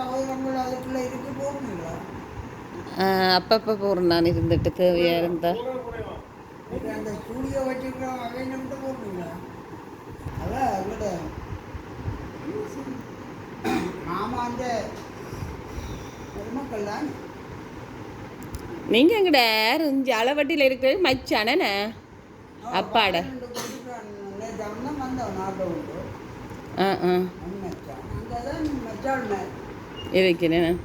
சகோதரங்கள் அதுக்குள்ள இருக்கு போகுங்களா அப்பப்போ போகிறேன் நான் இருந்துட்டு தேவையாக இருந்தா. இது அந்த ஸ்டூடியோ வச்சுருக்கோம் அதை நம்பிட்டு போகுங்களா அதான் எங்கட மாமா அந்த பொதுமக்கள் தான். நீங்கள் எங்கட இஞ்சி அளவட்டியில் இருக்கிறது மச்சானே அப்பாட. ஆ ஆ. மச்சான். அங்கே தான் மச்சான் மேல் இருக்கிறேன்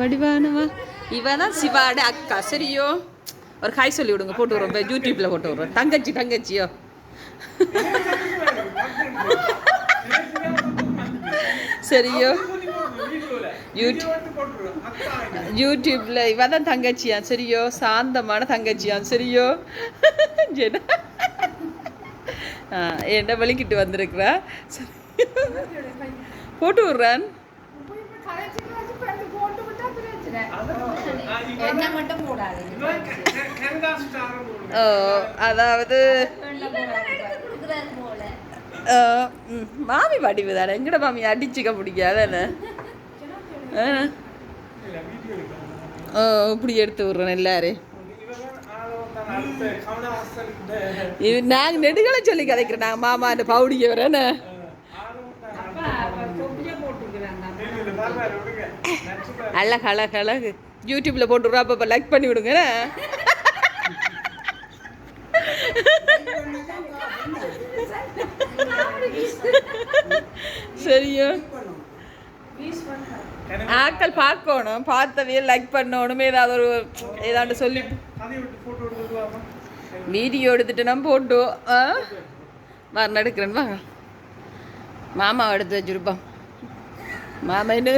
வடிவானவா இவ தான் சிவாட அக்கா. சரியோ. ஒரு ஹாய் சொல்லி விடுங்க போட்டு விடுறோம் யூடியூப்பில் போட்டு விடுறோம் தங்கச்சி தங்கச்சியோ. சரியோ. யூடியூப் யூடியூப்ல இவ தான் தங்கச்சியா சரியோ. சாந்தமான தங்கச்சியா சரியோ. ஜெனா. என்ன வலிக்கிட்டு வந்திருக்கிறா. சரி. போட்டு விட்றேன். என்ன மட்டும் போடாது ஓ அதாவது மாமி வடிவு தானே. எங்கட மாமி அடிச்சுக்க பிடிக்காதானே ஆ. ஓ இப்படி எடுத்து விட்றேன் எல்லாரும் நாங்கள் நெடுகளை சொல்லி கதைக்கிறோம் நாங்கள் மாமா அந்த பவுடிக்கு வரேன்னு அழகு அழகு அழகு யூடியூப்ல போட்டுடுறோம் அப்போ லைக் பண்ணி விடுங்க சரியா? ஆட்கள் பார்க்கணும். பார்த்தவையே லைக் பண்ணணுமே ஏதாவது ஒரு ஏதாண்டு சொல்லி. வீடியோ எடுத்துட்டு நம்ம போட்டு ஆ? மரணம் எடுக்கிறேன் வாங்க மாமா எடுத்து வச்சிருப்போம். மாமா என்ன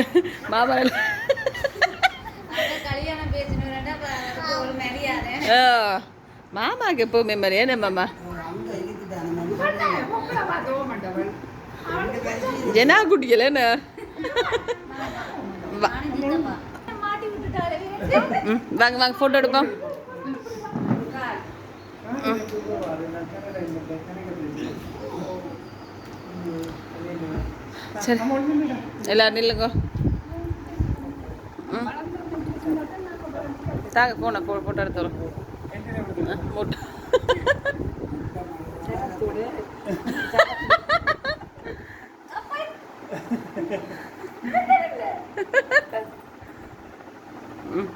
மாமா இல்ல. அதான் கல்யாணம் பேசினு ஒரு மரியாதை. ஆ, மாமாக்கு எப்பவுமே மாதிரி என்ன மாமா? ஜனா குட்டிகள் என்ன? ம், வாங்க வாங்க ஃபோட்டோ எடுப்போம். சரி. எல்லாரும் நில்லுங்க. ம். தாங்க போன போ ஃபோட்டோ எடுத்து வரோம். ஃபோட்டோ ம்.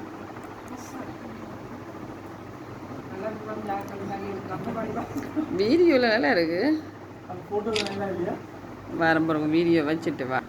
வீடியோவில் நல்லா இருக்கு. வரம் வீடியோ வச்சுட்டு வா.